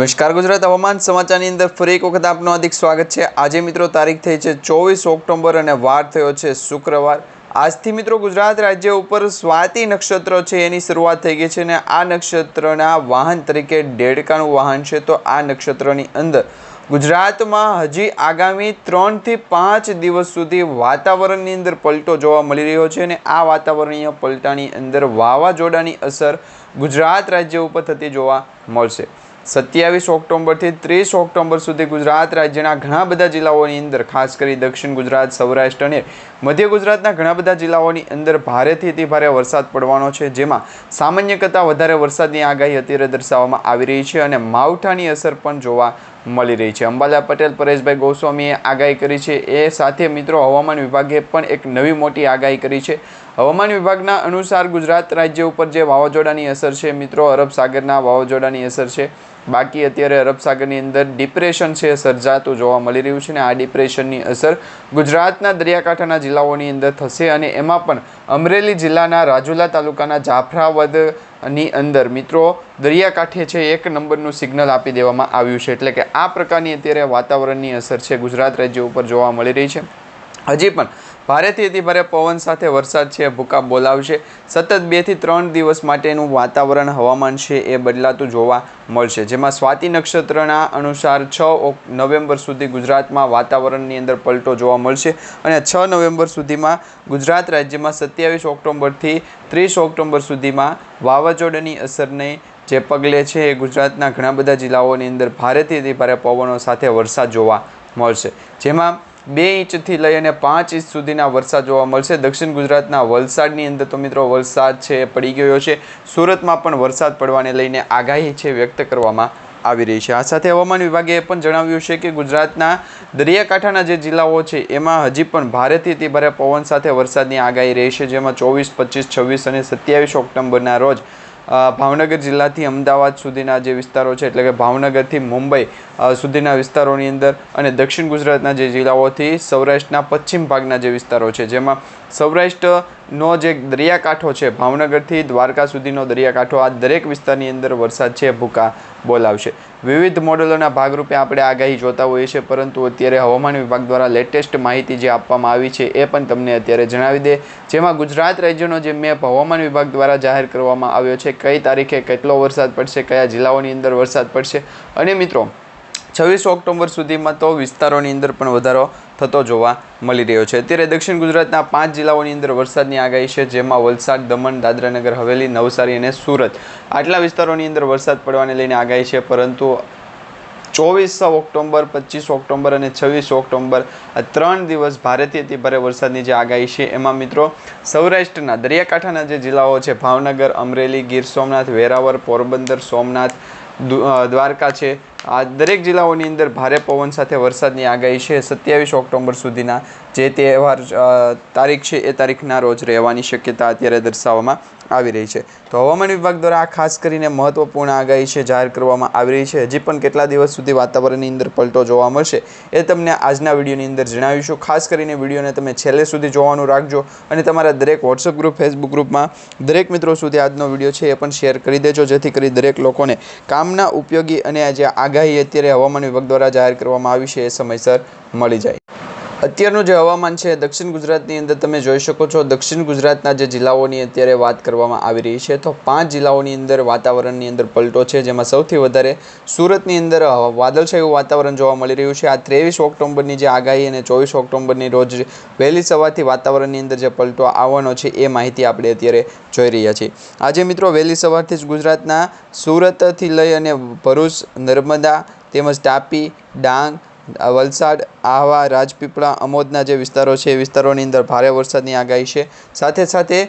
નમસ્કાર, ગુજરાત હવામાન સમાચારની અંદર ફરી એક વખત આપનું હાર્દિક સ્વાગત છે. આજે મિત્રો તારીખ થઈ છે ચોવીસ ઓક્ટોબર અને વાર થયો છે શુક્રવાર. આજથી મિત્રો ગુજરાત રાજ્ય ઉપર સ્વાતિ નક્ષત્ર છે એની શરૂઆત થઈ ગઈ છે અને આ નક્ષત્રના વાહન તરીકે ડેડકાનું વાહન છે. તો આ નક્ષત્રની અંદર ગુજરાતમાં હજી આગામી ત્રણથી પાંચ દિવસ સુધી વાતાવરણની અંદર પલટો જોવા મળી રહ્યો છે અને આ વાતાવરણીય પલટાની અંદર વાવાઝોડાની અસર ગુજરાત રાજ્ય ઉપર થતી જોવા મળશે. સત્યાવીસ ઓક્ટોબરથી ત્રીસ ઓક્ટોબર સુધી ગુજરાત રાજ્યના ઘણા બધા જિલ્લાઓની અંદર, ખાસ કરી દક્ષિણ ગુજરાત, સૌરાષ્ટ્ર અને મધ્ય ગુજરાતના ઘણા બધા જિલ્લાઓની અંદર ભારેથી અતિ ભારે વરસાદ પડવાનો છે, જેમાં સામાન્ય કરતાં વધારે વરસાદની આગાહી અત્યારે દર્શાવવામાં આવી રહી છે અને માવઠાની અસર પણ જોવા મળી રહી છે. અંબાલા પટેલ, પરેશભાઈ ગોસ્વામીએ આગાહી કરી છે. એ સાથે મિત્રો હવામાન વિભાગે પણ એક નવી મોટી આગાહી કરી છે. હવામાન વિભાગના અનુસાર ગુજરાત રાજ્ય ઉપર જે વાવાઝોડાની અસર છે, મિત્રો, અરબ સાગરના વાવાઝોડાની અસર છે, બાકી અત્યારે અરબ સાગરની અંદર ડિપ્રેશન છે, સર્જાતું જોવા મળી રહ્યું છે અને આ ડિપ્રેશનની અસર ગુજરાતના દરિયાકાંઠાના જિલ્લાઓની અંદર થશે અને એમાં પણ અમરેલી જિલ્લાના રાજુલા તાલુકાના જાફરાવદની અંદર, મિત્રો, દરિયાકાંઠે છે, એક નંબરનું સિગ્નલ આપી દેવામાં આવ્યું છે, એટલે કે આ પ્રકારની અત્યારે વાતાવરણની અસર છે ગુજરાત રાજ્ય ઉપર જોવા મળી રહી છે. હજી પણ ભારેથી ભારે પવન સાથે વરસાદ છે ભૂકા બોલાવશે. સતત બેથી ત્રણ દિવસ માટેનું વાતાવરણ હવામાન છે એ બદલાતું જોવા મળશે. જેમાં સ્વાતિ નક્ષત્રના અનુસાર છ નવેમ્બર સુધી ગુજરાતમાં વાતાવરણની અંદર પલટો જોવા મળશે અને છ નવેમ્બર સુધીમાં ગુજરાત રાજ્યમાં સત્યાવીસ ઓક્ટોબરથી ત્રીસ ઓક્ટોબર સુધીમાં વાવાઝોડાની અસરને જે પગલે છે એ ગુજરાતના ઘણા બધા જિલ્લાઓની અંદર ભારેથી ભારે પવનો સાથે વરસાદ જોવા મળશે. જેમાં બે ઇંચથી લઈ અને પાંચ ઇંચ સુધીના વરસાદ જોવા મળશે. દક્ષિણ ગુજરાતના વલસાડની અંદર તો મિત્રો વરસાદ છે, પડી ગયો છે. સુરતમાં પણ વરસાદ પડવાને લઈને આગાહી છે વ્યક્ત કરવામાં આવી રહી છે. આ સાથે હવામાન વિભાગે એ પણ જણાવ્યું છે કે ગુજરાતના દરિયાકાંઠાના જે જિલ્લાઓ છે, એમાં હજી પણ ભારેથી અતિભારે પવન સાથે વરસાદની આગાહી રહેશે જેમાં ચોવીસ, પચીસ, છવ્વીસ અને સત્યાવીસ ઓક્ટોબરના રોજ ભાવનગર જિલ્લાથી અમદાવાદ સુધીના જે વિસ્તારો છે, એટલે કે ભાવનગરથી મુંબઈ સુધીના વિસ્તારોની અંદર અને દક્ષિણ ગુજરાતના જે જિલ્લાઓથી સૌરાષ્ટ્રના પશ્ચિમ ભાગના જે વિસ્તારો છે, જેમાં સૌરાષ્ટ્રનો જે દરિયાકાંઠો છે, ભાવનગરથી દ્વારકા સુધીનો દરિયાકાંઠો આ દરેક વિસ્તારની અંદર વરસાદ છે, ભૂકા બોલાવશે. વિવિધ મોડેલોના ભાગરૂપે આપણે આગાહી જોતા હોઈએ છીએ, પરંતુ અત્યારે હવામાન વિભાગ દ્વારા લેટેસ્ટ માહિતી જે આપવામાં આવી છે એ પણ તમને અત્યારે જણાવી દે. જેમાં ગુજરાત રાજ્યનો જે મેપ હવામાન વિભાગ દ્વારા જાહેર કરવામાં આવ્યો છે, કઈ તારીખે કેટલો વરસાદ પડશે, કયા જિલ્લાઓની અંદર વરસાદ પડશે. અને મિત્રો, છવ્વીસ ઓક્ટોબર સુધીમાં તો વિસ્તારોની અંદર પણ વધારો થતો જોવા મળી રહ્યો છે. અત્યારે દક્ષિણ ગુજરાતના પાંચ જિલ્લાઓની અંદર વરસાદની આગાહી છે, જેમાં વલસાડ, દમણ, દાદરાનગર, હવેલી, નવસારી અને સુરત. આટલા વિસ્તારોની અંદર વરસાદ પડવાને લઈને આગાહી છે, પરંતુ ચોવીસ ઓક્ટોબર, પચીસ ઓક્ટોબર અને છવ્વીસ ઓક્ટોબર આ ત્રણ દિવસ ભારેથી અતિ ભારે વરસાદની જે આગાહી છે, એમાં મિત્રો સૌરાષ્ટ્રના દરિયાકાંઠાના જે જિલ્લાઓ છે, ભાવનગર, અમરેલી, ગીર સોમનાથ વેરાવર પોરબંદર, સોમનાથ દ્વારકા છે આ દરેક જિલ્લાઓની અંદર ભારે પવન સાથે વરસાદની આગાહી છે. સત્યાવીસ ઓક્ટોબર સુધીના જે તહેવાર તારીખ છે એ તારીખના રોજ રહેવાની શક્યતા અત્યારે દર્શાવવામાં આવી રહી છે. તો હવામાન વિભાગ દ્વારા આ ખાસ કરીને મહત્વપૂર્ણ આગાહી છે જાહેર કરવામાં આવી રહી છે. હજી પણ કેટલા દિવસ સુધી વાતાવરણની અંદર પલટો જોવા મળશે એ તમને આજના વિડીયોની અંદર જણાવીશું. ખાસ કરીને વિડીયોને તમે છેલ્લે સુધી જોવાનું રાખજો અને તમારા દરેક વોટ્સઅપ ગ્રુપ ફેસબુક ગ્રુપમાં દરેક મિત્રો સુધી આજનો વીડિયો છે એ પણ શેર કરી દેજો. જેથી કરી દરેક લોકોને કામના ઉપયોગી અને આ જે આગાહી અત્યારે હવામાન વિભાગ દ્વારા જાહેર કરવામાં આવી છે એ સમયસર મળી જાય. અત્યારનું જે હવામાન છે, દક્ષિણ ગુજરાતની અંદર તમે જોઈ શકો છો, દક્ષિણ ગુજરાતના જે જિલ્લાઓની અત્યારે વાત કરવામાં આવી રહી છે, તો પાંચ જિલ્લાઓની અંદર વાતાવરણની અંદર પલટો છે, જેમાં સૌથી વધારે સુરતની અંદર વાદળછાયું વાતાવરણ જોવા મળી રહ્યું છે. આ ત્રેવીસ ઓક્ટોબરની જે આગાહી અને ચોવીસ ઓક્ટોબરની રોજ વહેલી સવારથી વાતાવરણની અંદર જે પલટો આવવાનો છે, એ માહિતી આપણે અત્યારે જોઈ રહ્યા છીએ. આજે મિત્રો વહેલી સવારથી જ ગુજરાતના સુરતથી લઈ અને ભરૂચ, નર્મદા તેમજ તાપી, ડાંગ, વલસાડ આહવા રાજપીપળા અમોદના જે વિસ્તારો છે, એ વિસ્તારોની અંદર ભારે વરસાદની આગાહી છે. સાથે સાથે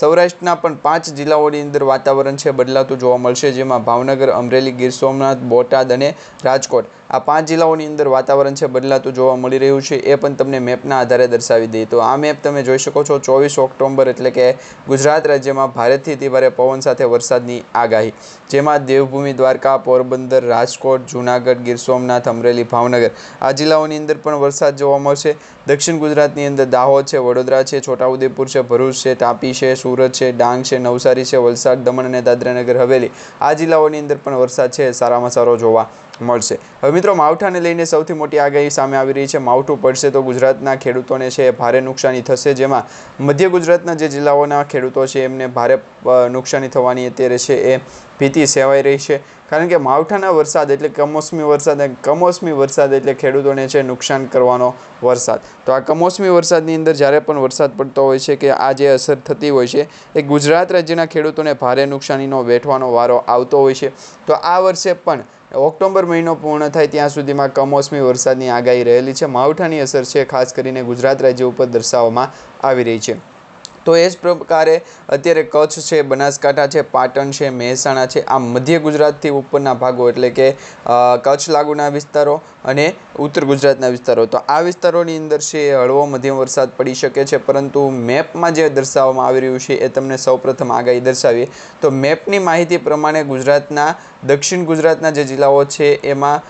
સૌરાષ્ટ્રના પણ પાંચ જિલ્લાઓની અંદર વાતાવરણ છે, બદલાતું જોવા મળશે, જેમાં ભાવનગર, અમરેલી, ગીર સોમનાથ, બોટાદ અને રાજકોટ. આ પાંચ જિલ્લાઓની અંદર વાતાવરણ છે, બદલાતું જોવા મળી રહ્યું છે, એ પણ તમને મેપના આધારે દર્શાવી દઈએ. તો આ મેપ તમે જોઈ શકો છો, ચોવીસ ઓક્ટોબર એટલે કે ગુજરાત રાજ્યમાં ભારેથી અતિ ભારે પવન સાથે વરસાદની આગાહી. જેમાં દેવભૂમિ દ્વારકા, પોરબંદર, રાજકોટ, જૂનાગઢ, ગીર સોમનાથ, અમરેલી, ભાવનગર. આ જિલ્લાઓની અંદર પણ વરસાદ જોવા મળશે. દક્ષિણ ગુજરાતની અંદર દાહોદ છે, વડોદરા છે, છોટાઉદેપુર છે, ભરૂચ છે, તાપી છે, સુરત છે, ડાંગ છે, નવસારી છે, વલસાડ, દમણ અને દાદરાનગર, હવેલી. આ જિલ્લાઓની અંદર પણ વરસાદ છે, સારામાં સારો જોવા મળશે. હવે મિત્રો, માવઠાને લઈને સૌથી મોટી આગાહી સામે આવી રહી છે. માવઠું પડશે તો ગુજરાતના ખેડૂતોને છે, ભારે નુકસાની થશે. જેમાં મધ્ય ગુજરાતના જે જિલ્લાઓના ખેડૂતો છે, એમને ભારે નુકસાની થવાની અત્યારે છે, એ ભીતિ સેવાઈ રહી છે. કારણ કે માવઠાના વરસાદ એટલે કમોસમી વરસાદ કમોસમી વરસાદ એટલે ખેડૂતોને છે, નુકસાન કરવાનો વરસાદ. તો આ કમોસમી વરસાદની અંદર જ્યારે પણ વરસાદ પડતો હોય છે કે આ જે અસર થતી હોય છે, એ ગુજરાત રાજ્યના ખેડૂતોને ભારે નુકસાનીનો, વેઠવાનો વારો આવતો હોય છે. તો આ વર્ષે પણ ઓક્ટોબર મહિનો પૂર્ણ થાય ત્યાં સુધીમાં કમોસમી વરસાદની આગાહી રહેલી છે. માવઠાની અસર છે, ખાસ કરીને ગુજરાત રાજ્ય ઉપર દર્શાવવામાં આવી રહી છે. તો એ જ પ્રકારે અત્યારે કચ્છ છે, બનાસકાંઠા છે, પાટણ છે, મહેસાણા છે, આ મધ્ય ગુજરાતથી ઉપરના ભાગો એટલે કે કચ્છ લાગુના વિસ્તારો અને ઉત્તર ગુજરાતના વિસ્તારો. તો આ વિસ્તારોની અંદર છે હળવો મધ્યમ વરસાદ પડી શકે છે, પરંતુ મેપમાં જે દર્શાવવામાં આવી રહ્યું છે એ તમને સૌપ્રથમ આગાહી દર્શાવીએ. તો મેપની માહિતી પ્રમાણે ગુજરાતના, દક્ષિણ ગુજરાતના જે જિલ્લાઓ છે, એમાં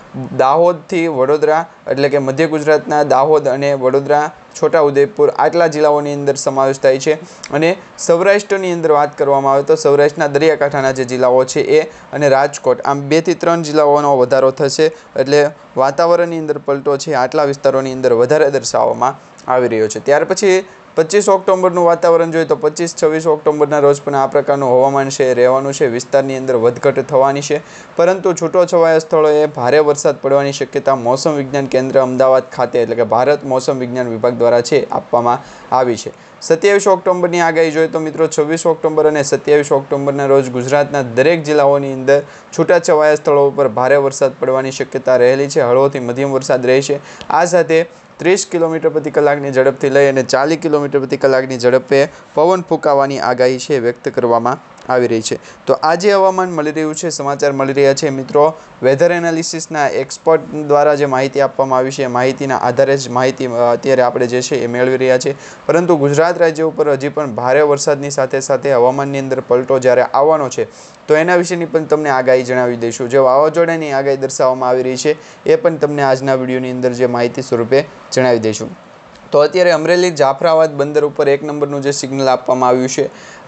દાહોદથી વડોદરા, એટલે કે મધ્ય ગુજરાતના દાહોદ અને વડોદરા, છોટા ઉદયપુર આટલા જિલ્લાઓની અંદર સમાવેશ થાય છે. અને સૌરાષ્ટ્રની અંદર વાત કરવામાં આવે તો સૌરાષ્ટ્રના દરિયાકાંઠાના જે જિલ્લાઓ છે એ અને રાજકોટ, આમ બેથી ત્રણ જિલ્લાઓનો વધારો થશે, એટલે વાતાવરણની અંદર પલટો છે, આટલા વિસ્તારોની અંદર વધારે દર્શાવવામાં આવી રહ્યો છે. ત્યાર પછી પચીસ ઓક્ટોબરનું વાતાવરણ જોઈએ તો પચીસ, છવ્વીસ ઓક્ટોબરના રોજ પણ આ પ્રકારનું હવામાન છે, રહેવાનું છે, વિસ્તારની અંદર વધઘટ થવાની છે. પરંતુ છૂટોછવાયા સ્થળોએ ભારે વરસાદ પડવાની શક્યતા મોસમ વિજ્ઞાન કેન્દ્ર અમદાવાદ ખાતે એટલે કે ભારત મોસમ વિજ્ઞાન વિભાગ દ્વારા છે, આપવામાં આવી છે. સત્યાવીસ ઓક્ટોબરની આગાહી જોઈએ તો મિત્રો છવ્વીસ ઓક્ટોબર અને સત્યાવીસ ઓક્ટોબરના રોજ ગુજરાતના દરેક જિલ્લાઓની અંદર છૂટાછવાયા સ્થળો ઉપર ભારે વરસાદ પડવાની શક્યતા રહેલી છે. હળવોથી મધ્યમ વરસાદ રહેશે આ સાથે ત્રીસ કિલોમીટર પ્રતિ કલાકની ઝડપથી લઈ અને ચાલીસ કિલોમીટર પ્રતિ કલાકની ઝડપે પવન ફૂંકાવાની આગાહી છે વ્યક્ત કરવામાં આવી રહી છે. તો આજે હવામાન મળી રહ્યું છે, સમાચાર મળી રહ્યા છે. મિત્રો વેધર એનાલિસિસના એક્સપર્ટ દ્વારા જે માહિતી આપવામાં આવી છે, એ માહિતીના આધારે જ માહિતી અત્યારે આપણે જે છે એ મેળવી રહ્યા છે પરંતુ ગુજરાત રાજ્ય ઉપર હજી પણ ભારે વરસાદની સાથે સાથે હવામાનની અંદર પલટો જ્યારે આવવાનો છે, તો એના વિશેની પણ તમને આગાહી જણાવી દઈશું. જે વાવાઝોડાની આગાહી દર્શાવવામાં આવી રહી છે, એ પણ તમને આજના વિડીયોની અંદર જે માહિતી સ્વરૂપે જણાવી દઈશું. તો અત્યારે અમરેલી જાફરાબાદ બંદર ઉપર એક નંબરનું જે સિગ્નલ આપવામાં આવ્યું છે,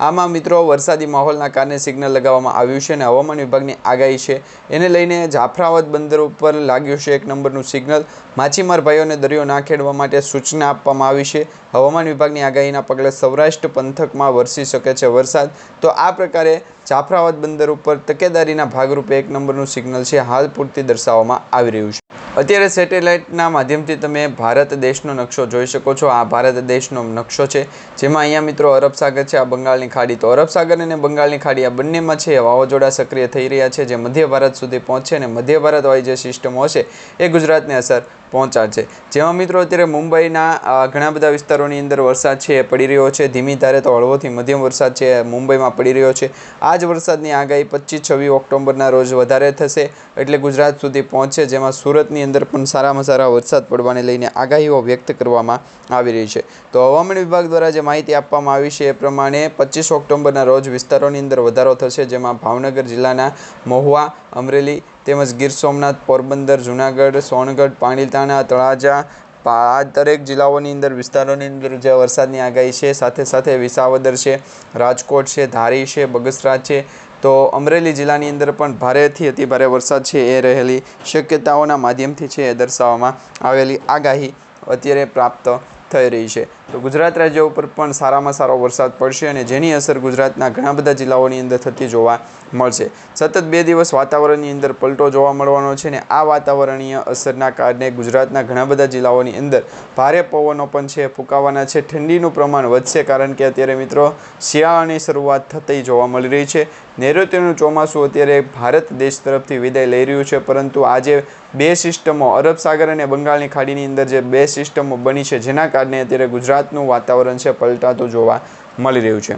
આમાં મિત્રો વરસાદી માહોલના કારણે સિગ્નલ લગાવવામાં આવ્યું છે અને હવામાન વિભાગની આગાહી છે. એને લઈને જાફરાબાદ બંદર ઉપર લાગ્યું છે એક નંબરનું સિગ્નલ. માછીમાર ભાઈઓને દરિયો ના ખેડવા માટે સૂચના આપવામાં આવી છે. હવામાન વિભાગની આગાહીના પગલે સૌરાષ્ટ્ર પંથકમાં વરસી શકે છે વરસાદ. તો આ પ્રકારે જાફરાબાદ બંદર ઉપર તકેદારીના ભાગરૂપે એક નંબરનું સિગ્નલ છે, હાલ પૂરતી દર્શાવવામાં આવી રહ્યું છે. અત્યારે સેટેલાઇટના માધ્યમથી તમે ભારત દેશનો નકશો જોઈ શકો છો. આ ભારત દેશનો નકશો છે, જેમાં અહીંયા મિત્રો અરબ સાગર છે, આ બંગાળની ખાડી. તો અરબ સાગર અને બંગાળની ખાડી આ બંનેમાં છે, વાવાઝોડા સક્રિય થઈ રહ્યા છે, જે મધ્ય ભારત સુધી પહોંચશે અને મધ્ય ભારતવાળી જે સિસ્ટમો હશે, એ ગુજરાતને અસર પહોંચાડશે. જેમાં મિત્રો અત્યારે મુંબઈના ઘણા બધા વિસ્તારોની અંદર વરસાદ છે, એ પડી રહ્યો છે. ધીમી ધારે તો હળવોથી મધ્યમ વરસાદ છે મુંબઈમાં પડી રહ્યો છે. આ જ વરસાદની આગાહી પચીસ છવ્વીસ ઓક્ટોબરના રોજ વધારે થશે, એટલે ગુજરાત સુધી પહોંચશે, જેમાં સુરતની અંદર પણ સારામાં સારા વરસાદ પડવાને લઈને આગાહીઓ વ્યક્ત કરવામાં આવી રહી છે. તો હવામાન વિભાગ દ્વારા જે માહિતી આપવામાં આવી છે એ પ્રમાણે પચીસ ઓક્ટોબરના રોજ વિસ્તારોની અંદર વધારો થશે, જેમાં ભાવનગર જિલ્લાના મહુવા, અમરેલી તેમજ ગીર સોમનાથ, પોરબંદર, જુનાગઢ, સોનગઢ, પાણીતાણા, તળાજા આ દરેક જિલ્લાઓની અંદર વિસ્તારોની અંદર જે વરસાદની આગાહી છે, સાથે સાથે વિસાવદર છે, રાજકોટ છે, ધારી છે બગસરા છે તો અમરેલી જિલ્લાની અંદર પણ ભારેથી અતિ ભારે વરસાદ છે, એ રહેલી શક્યતાઓના માધ્યમથી છે એ દર્શાવવામાં આવેલી આગાહી અત્યારે પ્રાપ્ત થઈ રહી છે. તો ગુજરાત રાજ્ય ઉપર પણ સારામાં સારો વરસાદ પડશે અને જેની અસર ગુજરાતના ઘણા બધા જિલ્લાઓની અંદર થતી જોવા મળશે. સતત બે દિવસ વાતાવરણની અંદર પલટો જોવા મળવાનો છે ને આ વાતાવરણીય અસરના કારણે ગુજરાતના ઘણા બધા જિલ્લાઓની અંદર ભારે પવનો પણ છે, ફૂંકાવાના છે. ઠંડીનું પ્રમાણ વધશે કારણ કે અત્યારે મિત્રો શિયાળાની શરૂઆત થતી જોવા મળી રહી છે. નૈઋત્યનું ચોમાસું અત્યારે ભારત દેશ તરફથી વિદાય લઈ રહ્યું છે, પરંતુ આજે બે સિસ્ટમો અરબ સાગર અને બંગાળની ખાડીની અંદર જે બે સિસ્ટમો બની છે, જેના કારણે અત્યારે ગુજરાતનું વાતાવરણ છે પલટાતું જોવા મળી રહ્યું છે.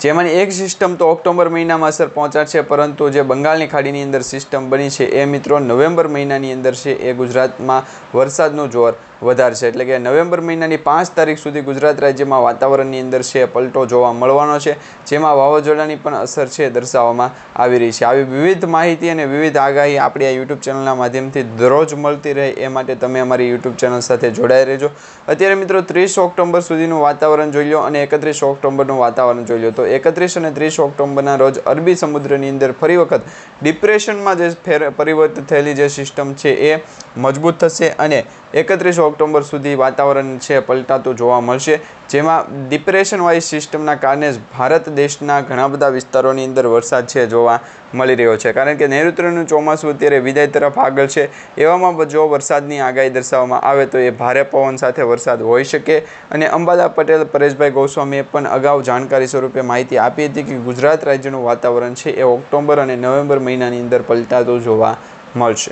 જેમાંની એક સિસ્ટમ તો ઓક્ટોબર મહિનામાં અસર પહોંચાડશે, પરંતુ જે બંગાળની ખાડીની અંદર સિસ્ટમ બની છે, એ મિત્રો નવેમ્બર મહિનાની અંદર છે, એ ગુજરાતમાં વરસાદનું જોર વધારશે એટલે કે નવેમ્બર મહિનાની પાંચ તારીખ સુધી ગુજરાત રાજ્યમાં વાતાવરણની અંદર છે, પલટો જોવા મળવાનો છે, જેમાં વાવાઝોડાની પણ અસર છે દર્શાવવામાં આવી રહી છે. આવી વિવિધ માહિતી અને વિવિધ આગાહી આપણી આ યુટ્યુબ ચેનલના માધ્યમથી દરરોજ મળતી રહે એ માટે તમે અમારી યુટ્યુબ ચેનલ સાથે જોડાઈ રહેજો. અત્યારે મિત્રો ત્રીસ ઓક્ટોબર સુધીનું વાતાવરણ જોઈ લો અને એકત્રીસ ઓક્ટોબરનું વાતાવરણ જોઈ લો તો એકત્રીસ અને ત્રીસ ઓક્ટોબરના રોજ અરબી સમુદ્રની અંદર ફરી વખત ડિપ્રેશનમાં જે ફેર, પરિવર્તિત થયેલી જે સિસ્ટમ છે એ મજબૂત થશે અને એકત્રીસ ઓક્ટોબર સુધી વાતાવરણ છે, પલટાતું જોવા મળશે. જેમાં ડિપ્રેશનવાળી સિસ્ટમના કારણે જ ભારત દેશના ઘણા બધા વિસ્તારોની અંદર વરસાદ છે જોવા મળી રહ્યો છે. કારણ કે નૈઋત્યનું ચોમાસું અત્યારે વિદાય તરફ આગળ છે. એવામાં જો વરસાદની આગાહી દર્શાવવામાં આવે તો એ ભારે પવન સાથે વરસાદ હોઈ શકે. અને અંબાલા પટેલ, પરેશભાઈ ગોસ્વામીએ પણ અગાઉ જાણકારી સ્વરૂપે માહિતી આપી હતી કે ગુજરાત રાજ્યનું વાતાવરણ છે એ ઓક્ટોબર અને નવેમ્બર મહિનાની અંદર પલટાતું જોવા મળશે.